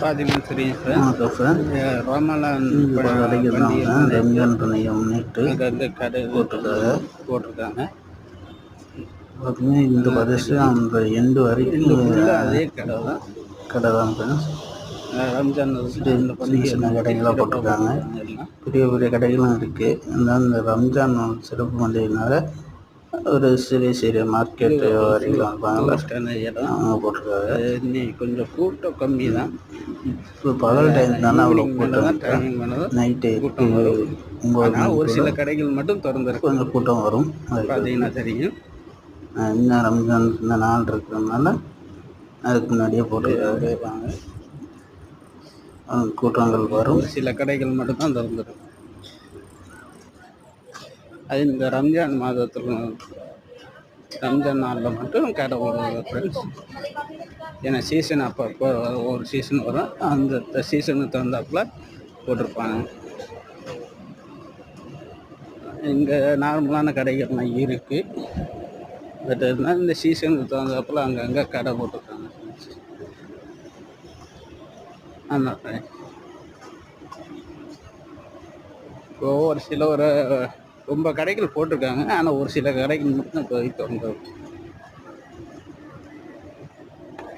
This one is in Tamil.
பார்த்தீங்கன்னா தெரியும் சார் வணக்கம் சார். ராமலான் ரம்ஜான் அங்க வந்து கடை போட்டிருக்காங்க. போட்டிருக்காங்க. பார்த்தீங்கன்னா இந்த வருஷம் அந்த எண்டு வரைக்கும் அதே கடை தான். கடை தான் ஃப்ரெண்ட்ஸ் ரம்ஜான் சின்ன கடைகளாக போட்டிருக்காங்க. பெரிய பெரிய கடைகளும் இருக்குது இருந்தாலும் இந்த ரம்ஜான் சிறப்பு பண்டிகைனால ஒரு சிறிய சிறிய மார்க்கெட் வியாபாரிகள் இருப்பாங்கல்ல ஃபஸ்ட்டான இடம் அவங்க போட்டிருக்காங்க. கொஞ்சம் கூட்டம் கம்மி தான் இப்போ பகல் டைம் தானே அவ்வளோ கூட்டம்? நைட்டு கூட்டம் வரும். ஒரு சில கடைகள் மட்டும் திறந்துருக்கு கொஞ்சம் கூட்டம் வரும். பார்த்தீங்கன்னா தெரியும்? இன்னும் ரம்ஜான் இந்த நாள் இருக்கிறதுனால அதுக்கு முன்னாடியே அஹ் கூட்டங்கள் வரும். சில கடைகள் மட்டும் தான் திறந்துருக்கு. அது இந்த ரம்ஜான் மாதத்தில் ரம்ஜான் நாளில் மட்டும் கடை வரும் ஃப்ரெண்ட்ஸ் ஏன்னா சீசன் அப்பப்போ ஒரு சீசன் வரும். அந்த சீசனுக்கு தகுந்தாப்பில் போட்டிருப்பாங்க. இங்கே நார்மலான கடைகள்லாம் இருக்குது பட் இருந்தால் இந்த சீசனுக்கு தகுந்தாப்பில் அங்கங்கே கடை போட்டிருக்காங்க. ஆமாம் இப்போ ஒரு சில ஒரு ரொம்ப கடைகள் போட்டிருக்காங்க. ஆனால் ஒரு சில கடைகள் மட்டும் இப்போ திறந்து